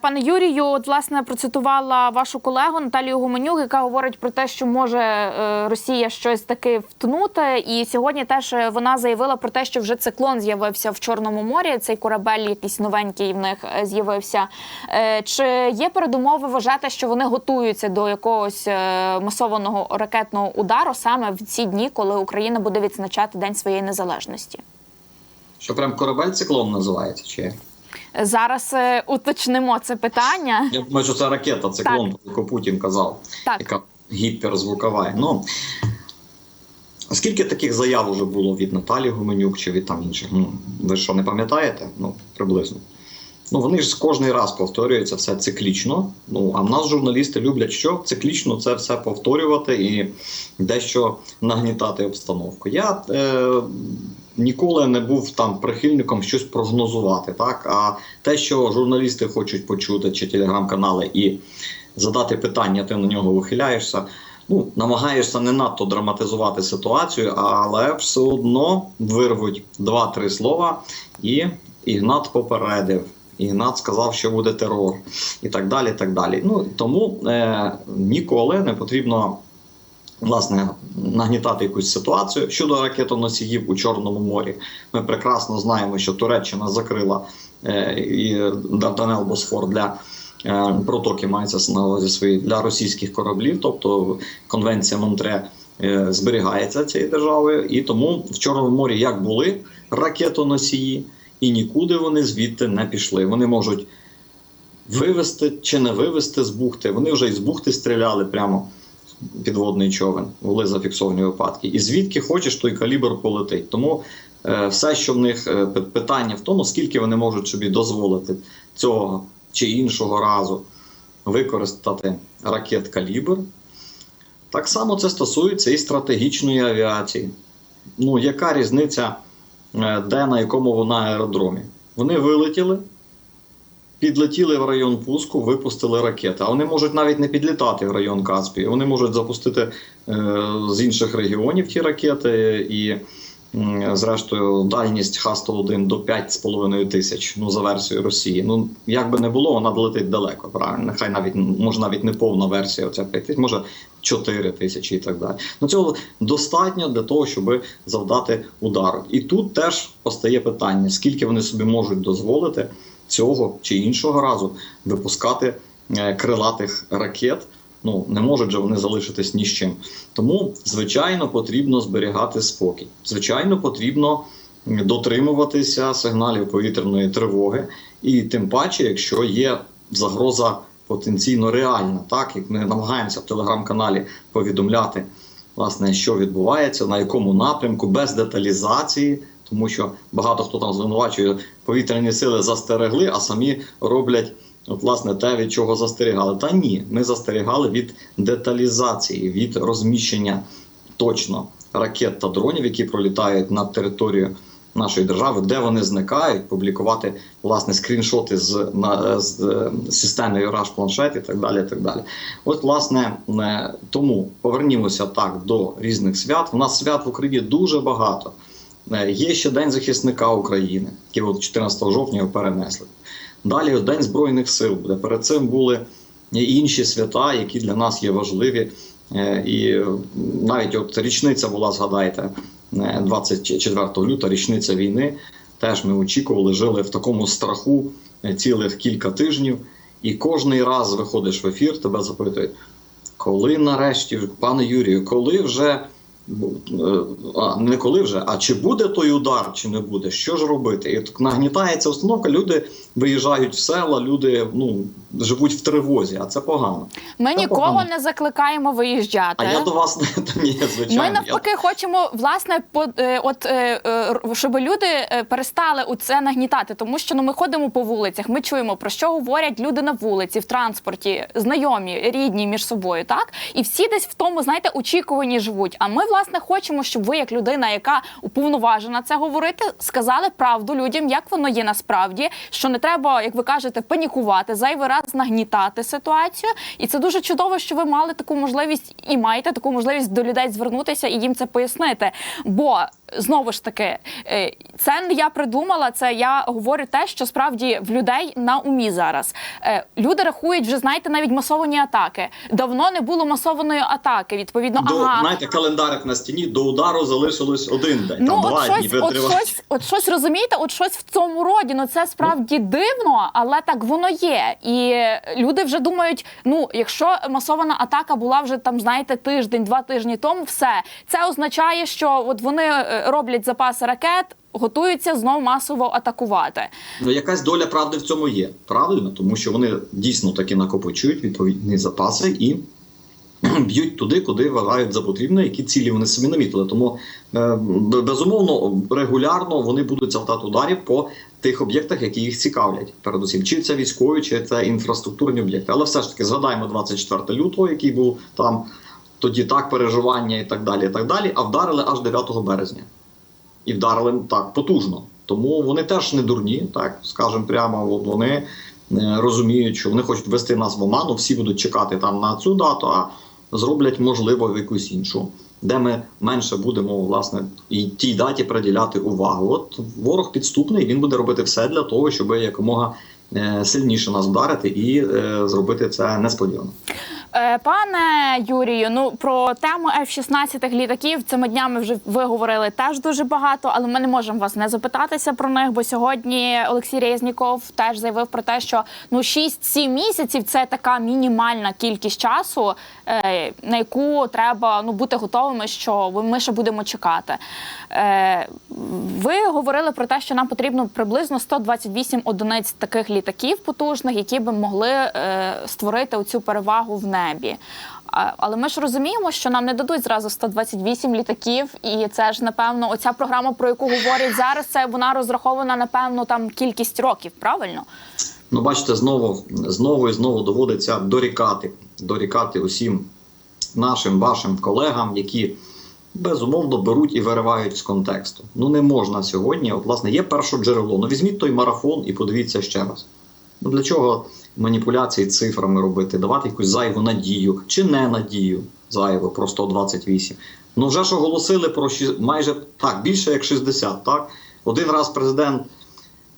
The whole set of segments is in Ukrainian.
Пане Юрію, от власне процитувала вашу колегу Наталію Гуменюк, яка говорить про те, що може е, Росія щось таки втнути. І сьогодні теж е, вона заявила про те, що вже циклон з'явився в Чорному морі. Цей корабель, якийсь новенький в них е, з'явився. Чи є передумови вважати, що вони готуються до якогось масованого ракетного удару саме в ці дні, коли Україна буде відзначати День своєї незалежності? Що прям корабель циклон називається? Чи Зараз е, уточнимо це питання. я думаю, що це ракета циклон, яку Путін казав, Так. яка гіперзвукова. Ну скільки таких заяв вже було від Наталі Гуменюк чи від там інших? Ну ви що не пам'ятаєте? Ну приблизно. Ну вони ж кожний раз повторюються все циклічно. Ну а в нас журналісти люблять що циклічно це все повторювати і дещо нагнітати обстановку. Я е, ніколи не був там прихильником щось прогнозувати. Так а те, що журналісти хочуть почути, чи телеграм-канали, і задати питання, ти на нього вихиляєшся. Ну, намагаєшся не надто драматизувати ситуацію, але все одно вирвуть два-три слова, і Ігнат попередив. Ігнат сказав, що буде терор, і так далі. так далі. Ну тому е, ніколи не потрібно власне нагнітати якусь ситуацію щодо ракетоносіїв у Чорному морі. Ми прекрасно знаємо, що Туреччина закрила е, і Дарданел Босфор для. е, Протоки мається на увазі свої для російських кораблів, тобто конвенція Монтре е, зберігається цією державою, і тому в Чорному морі як були ракетоносії, і нікуди вони звідти не пішли. Вони можуть вивести чи не вивести з бухти. Вони вже із бухти стріляли прямо підводний човен, були зафіксовані випадки. І звідки хочеш, той калібр полетить. Тому е, все, що в них е, питання в тому, скільки вони можуть собі дозволити цього чи іншого разу використати ракет калібр. Так само це стосується і стратегічної авіації. Ну, яка різниця, е, де на якому вона аеродромі? Вони вилетіли, підлетіли в район пуску, випустили ракети. А вони можуть навіть не підлітати в район Каспію. Вони можуть запустити е, з інших регіонів ті ракети і. Зрештою, дальність Х-101 до 5,5 тисяч, ну за версією Росії. Ну як би не було, вона долетить далеко. Правильно, нехай навіть може навіть не повна версія. Оця 5 тисяч, може 4 тисячі і так далі. Ну цього достатньо для того, щоб завдати удару. І тут теж постає питання: скільки вони собі можуть дозволити цього чи іншого разу випускати е, крилатих ракет. Ну не можуть же вони залишитись ні з чим. Тому, звичайно, потрібно зберігати спокій. Звичайно, потрібно дотримуватися сигналів повітряної тривоги, і тим паче, якщо є загроза потенційно реальна, так як ми намагаємося в телеграм-каналі повідомляти, власне, що відбувається, на якому напрямку, без деталізації, тому що багато хто там звинувачує повітряні сили застерегли, а самі роблять. От, власне, те, від чого застерігали. Та ні, ми застерігали від деталізації, від розміщення точно ракет та дронів, які пролітають над територією нашої держави, де вони зникають, публікувати власне скріншоти з, на, з е, системи Юраж планшет і так далі. так далі. От, власне, е, тому повернімося так до різних свят. У нас свят в Україні дуже багато. Е, Є ще День захисника України, який от 14 жовтня його перенесли. Далі День Збройних сил буде. Перед цим були інші свята, які для нас є важливі. Е, І е, навіть от річниця була, згадайте, е, 24 лютого, річниця війни. Теж ми очікували, жили в такому страху е, цілих кілька тижнів. І кожний раз виходиш в ефір, тебе запитують, коли нарешті, пане Юрію, коли вже е, а, не коли вже, а чи буде той удар, чи не буде, що ж робити? І так нагнітається установка, люди виїжджають в села, люди ну, живуть в тривозі, а це погано. Ми Та нікого погано. не закликаємо виїжджати. А я до вас не та ні, звичайно. Ми навпаки хочемо власне по е, от е, е, щоб люди е, перестали у це нагнітати, тому що ну ми ходимо по вулицях, ми чуємо про що говорять люди на вулиці, в транспорті, знайомі, рідні між собою, так і всі десь в тому, знаєте, очікуванні живуть. А ми власне хочемо, щоб ви, як людина, яка уповноважена це говорити, сказали правду людям, як воно є насправді, що не треба, як ви кажете, панікувати, зайвий раз нагнітати ситуацію. І це дуже чудово, що ви мали таку можливість і маєте таку можливість до людей звернутися і їм це пояснити. Бо знову ж таки, е, це не я придумала, це я говорю те, що справді в людей на умі зараз. Е, Люди рахують вже, знаєте, навіть масовані атаки. Давно не було масованої атаки. Відповідно, До, ага. знаєте, календарик на стіні до удару залишилось один день, Ну, там от два щось, дні от щось, от щось розумієте, от щось в цьому роді. Ну це справді дивно, але так воно є. І люди вже думають: ну, якщо масована атака була вже там, знаєте, тиждень, два тижні тому, все це означає, що от вони е, роблять запаси ракет, готуються знову масово атакувати. Ну, якась доля правди в цьому є, правильно, тому що вони дійсно таки накопичують відповідні запаси і б'ють туди, куди вважають за потрібне, які цілі вони собі намітили. Тому е, безумовно регулярно вони будуть завдати ударів по тих об'єктах, які їх цікавлять. Передусім, чи це військові, чи це інфраструктурні об'єкти. Але все ж таки згадаємо 24 лютого, який був там тоді так переживання і так далі. І так далі. А вдарили аж 9 березня. І вдарили так потужно. Тому вони теж не дурні, так скажемо прямо. От вони е, розуміють, що вони хочуть ввести нас в оману, всі будуть чекати там на цю дату, а зроблять можливо якусь іншу, де ми менше будемо власне і тій даті приділяти увагу. От ворог підступний, він буде робити все для того, щоб якомога е, сильніше нас вдарити і е, зробити це несподівано. Е, Пане Юрію, ну про тему F-16 літаків цими днями вже ви говорили теж дуже багато, але ми не можемо вас не запитатися про них, бо сьогодні Олексій Резніков теж заявив про те, що ну 6-7 місяців це така мінімальна кількість часу, е, на яку треба ну бути готовими, що ми ще будемо чекати. Е, ви говорили про те, що нам потрібно приблизно 128 одиниць таких літаків потужних, які би могли створити оцю перевагу в небі. А- Але ми ж розуміємо, що нам не дадуть зразу 128 літаків, і це ж напевно оця програма, про яку говорять зараз, це вона розрахована напевно там кількість років, правильно? Ну, бачите, знову, знову і знову доводиться дорікати, дорікати усім нашим вашим колегам, які безумовно беруть і виривають з контексту. Ну не можна сьогодні. От, власне, є перше джерело. Ну візьміть той марафон і подивіться ще раз. Ну для чого маніпуляції цифрами робити, давати якусь зайву надію чи не надію зайву про 128. Ну вже ж оголосили про майже так, більше як 60, так? Один раз президент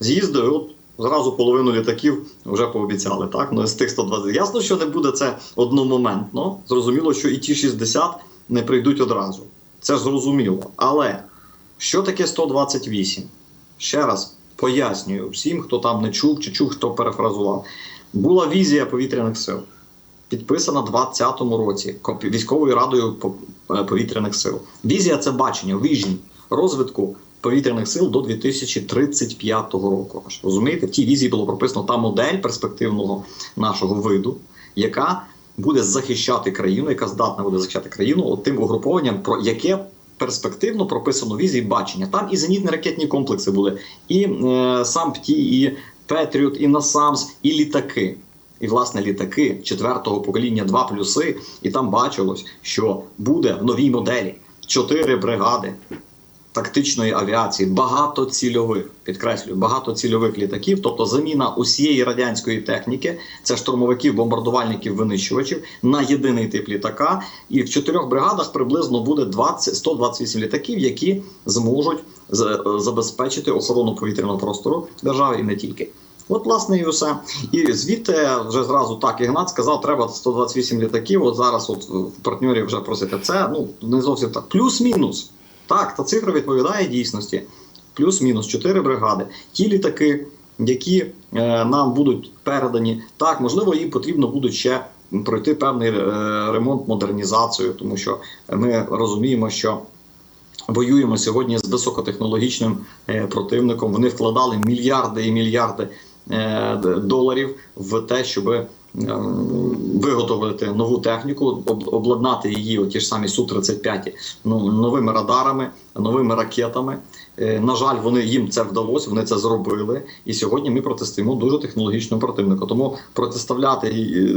з'їздив, от зразу половину літаків вже пообіцяли. Так? Ну, з тих 120. Ясно, що не буде це одномоментно. Зрозуміло, що і ті 60 не прийдуть одразу. Це ж зрозуміло. Але що таке 128? Ще раз пояснюю всім, хто там не чув чи чув, хто перефразував. Була візія повітряних сил. Підписана в 2020 році військовою радою е, повітряних сил. Візія це бачення, віжн розвитку повітряних сил до 2035 року. Аж розумієте, в тій візії було прописано та модель перспективного нашого виду, яка буде захищати країну, яка здатна буде захищати країну от тим угрупованням, про яке перспективно прописано візії бачення. Там і зенітні ракетні комплекси були, і е, сам ПТІ, і Петріот, і Насамс, і літаки. І власне літаки четвертого покоління 2 плюси, і там бачилось, що буде в новій моделі. Чотири бригади тактичної авіації, багатоцільових, підкреслюю, багатоцільових літаків, тобто заміна усієї радянської техніки, це штурмовиків, бомбардувальників, винищувачів на єдиний тип літака. І в чотирьох бригадах приблизно буде 20, 128 літаків, які зможуть забезпечити охорону повітряного простору держави і не тільки. От, власне, і все. І звідти вже зразу так Ігнат сказав, треба 128 літаків. От зараз от в партнерів вже просите це. Ну не зовсім так. Плюс-мінус. Так, та цифра відповідає дійсності. Плюс-мінус 4 бригади. Ті літаки, які е, нам будуть передані, так, можливо, їм потрібно буде ще пройти певний е, ремонт, модернізацію, тому що ми розуміємо, що воюємо сьогодні з високотехнологічним е, противником. Вони вкладали мільярди і мільярди е, доларів в те, щоб е, виготовити нову техніку, обладнати її, ті ж самі су 35 ну, новими радарами, новими ракетами. Е, На жаль, вони їм це вдалося, вони це зробили. І сьогодні ми протистоїмо дуже технологічному противнику. Тому протиставляти е,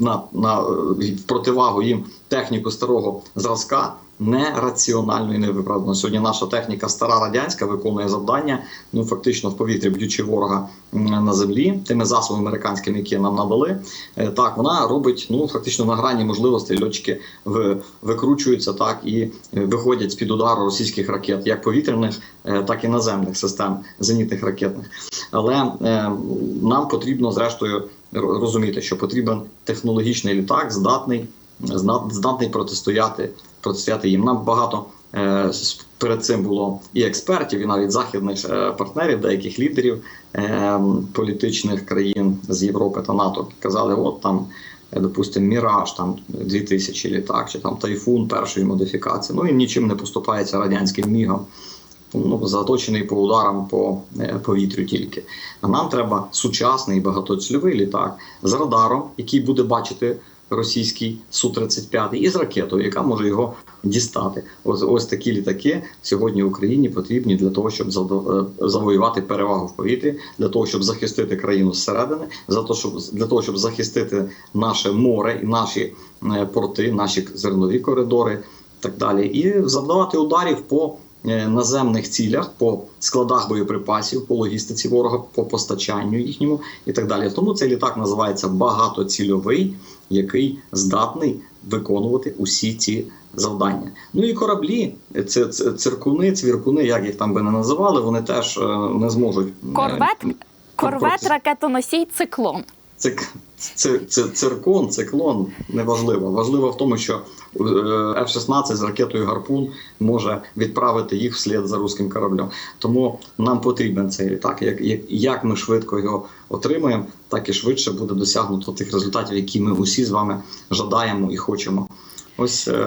на, на е, противагу їм техніку старого зразка нераціонально і невиправдано. Сьогодні наша техніка стара радянська виконує завдання, ну фактично в повітрі б'ючи ворога на землі, тими засобами американськими, які нам надали. Так, вона робить ну фактично на грані можливостей. Льотчики викручуються так і виходять з під удару російських ракет, як повітряних, так і наземних систем зенітних ракетних. Але е, нам потрібно зрештою розуміти, що потрібен технологічний літак, здатний здатний протистояти протистояти їм. Нам багато е, перед цим було і експертів, і навіть західних е, партнерів, деяких лідерів е, політичних країн з Європи та НАТО казали, от там. е, Допустимо, Міраж, там 2000 літак, чи там Тайфун першої модифікації. Ну він нічим не поступається радянським мігам ну, заточений по ударам по е, повітрю тільки. А нам треба сучасний багатоцільовий літак з радаром, який буде бачити російський Су-35 і з ракетою, яка може його дістати. Ось ось такі літаки сьогодні Україні потрібні для того, щоб е, завоювати перевагу в повітрі, для того, щоб захистити країну зсередини, за то, щоб для того, щоб захистити наше море і наші е, порти, наші зернові коридори, так далі, і завдавати ударів по наземних цілях, по складах боєприпасів, по логістиці ворога, по постачанню їхньому і так далі. Тому цей літак називається багатоцільовий, який здатний виконувати усі ці завдання. Ну і кораблі, це, циркуни, цвіркуни, як їх там би не називали, вони теж е, не зможуть е, Корвет, корвет, ракетоносій, циклон. Це, це, циркон, циклон неважливо. Важливо в тому, що е, F-16 з ракетою Гарпун може відправити їх вслід за руським кораблем. Тому нам потрібен цей літак. Як, як ми швидко його отримаємо, так і швидше буде досягнуто тих результатів, які ми усі з вами жадаємо і хочемо. Ось е,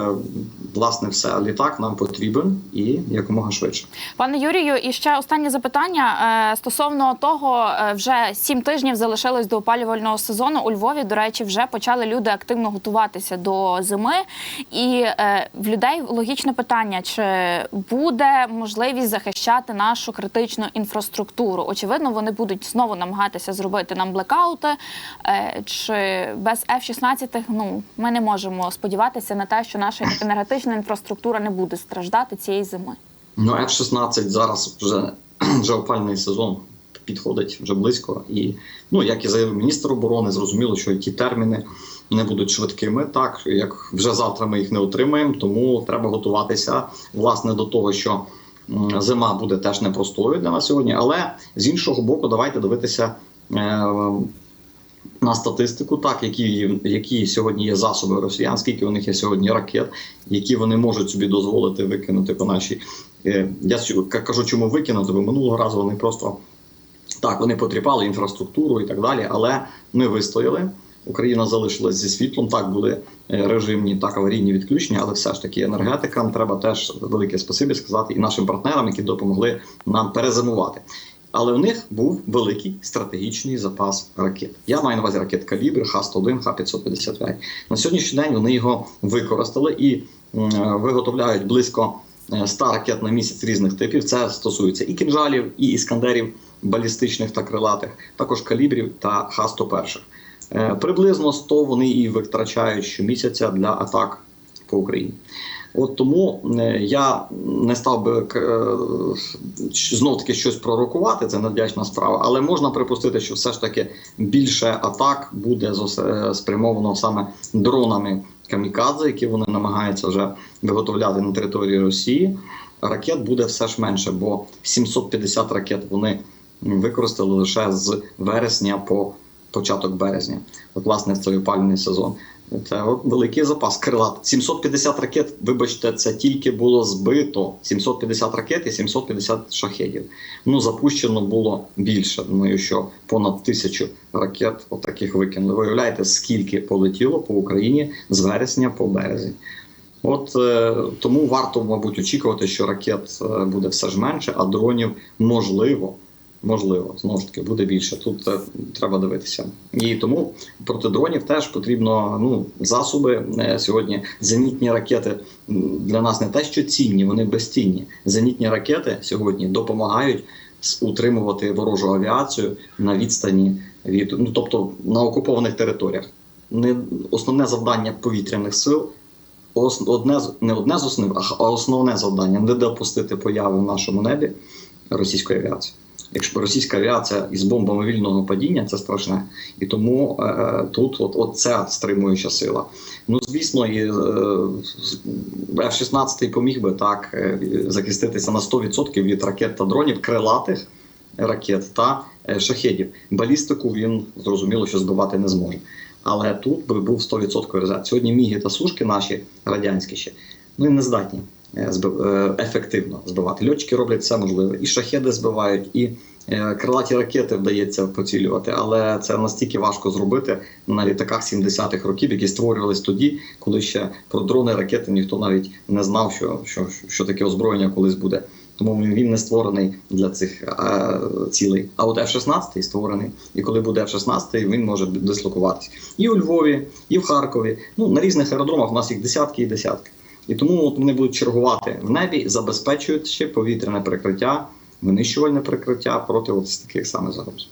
власне все. Літак нам потрібен і якомога швидше. Пане Юрію, і ще останнє запитання е, стосовно того, е, вже сім тижнів залишилось до опалювального сезону. У Львові, до речі, вже почали люди активно готуватися до зими. І в людей логічне питання: чи буде можливість захищати нашу критичну інфраструктуру? Очевидно, вони будуть знову намагатися зробити нам блекаути. Чи без F-16 ну ми не можемо сподіватися на те, що наша енергетична інфраструктура не буде страждати цієї зими. Ну, F-16 зараз вже, вже опальний сезон підходить вже близько. І, ну, як і заявив міністр оборони, зрозуміло, що ті терміни не будуть швидкими. Так, як вже завтра ми їх не отримаємо, тому треба готуватися власне до того, що зима буде теж непростою для нас сьогодні. Але з іншого боку, давайте дивитися. На статистику, так які, які сьогодні є засоби росіян, скільки у них є сьогодні ракет, які вони можуть собі дозволити викинути по нашій. Е, Я кажу, чому викинути, бо минулого разу вони просто так вони потріпали інфраструктуру і так далі, але ми вистояли. Україна залишилась зі світлом. Так були е, режимні, так аварійні відключення, але все ж таки енергетикам треба теж велике спасибі сказати і нашим партнерам, які допомогли нам перезимувати. Але у них був великий стратегічний запас ракет. Я маю на увазі ракет калібр, Х-101, Х-555. На сьогоднішній день вони його використали і виготовляють близько е, 100 ракет на місяць різних типів. Це стосується і кінжалів, і іскандерів балістичних та крилатих, також калібрів та Х-101. Е, Приблизно 100 вони і витрачають щомісяця для атак по Україні. От тому е, я не став би знов таки щось пророкувати, це невдячна справа, але можна припустити, що все ж таки більше атак буде е, спрямовано саме дронами камікадзе, які вони намагаються вже виготовляти на території Росії. Ракет буде все ж менше, бо 750 ракет вони використали лише з вересня по початок березня. От, власне, в цей опалювальний сезон. Це великий запас крилат. 750 ракет, вибачте, це тільки було збито. 750 ракет і 750 шахедів. Ну, запущено було більше. Думаю, що понад тисячу ракет отаких викинули. Виявляєте, скільки полетіло по Україні з вересня по березень. От е, тому варто, мабуть, очікувати, що ракет е, буде все ж менше, а дронів можливо. Можливо, знову ж таки буде більше. Тут е, треба дивитися. І тому проти дронів теж потрібно ну засоби е, сьогодні. Зенітні ракети для нас не те, що цінні, вони безцінні. Зенітні ракети сьогодні допомагають утримувати ворожу авіацію на відстані від ну тобто на окупованих територіях. Не основне завдання повітряних сил одне з не одне з основних, а основне завдання не допустити появи в нашому небі російської авіації. Якщо російська авіація із бомбами вільного падіння, це страшне. І тому е, тут от, от це стримуюча сила. Ну, звісно, і е, F-16 поміг би так е, захиститися на 100% від ракет та дронів крилатих ракет та е, шахедів. Балістику він зрозуміло, що збивати не зможе. Але тут би був 100% резерв. Сьогодні міги та сушки наші радянські ще ну і не здатні е, е, ефективно збивати. Льотчики роблять все можливе. І шахеди збивають, і е, крилаті ракети вдається поцілювати. Але це настільки важко зробити на літаках 70-х років, які створювались тоді, коли ще про дрони ракети ніхто навіть не знав, що, що, що таке озброєння колись буде. Тому він не створений для цих е, цілей. А от F-16 створений. І коли буде F-16, він може дислокуватись і у Львові, і в Харкові. Ну на різних аеродромах у нас їх десятки і десятки. І тому от вони будуть чергувати в небі, забезпечуючи повітряне прикриття, винищувальне прикриття проти от таких саме загроз.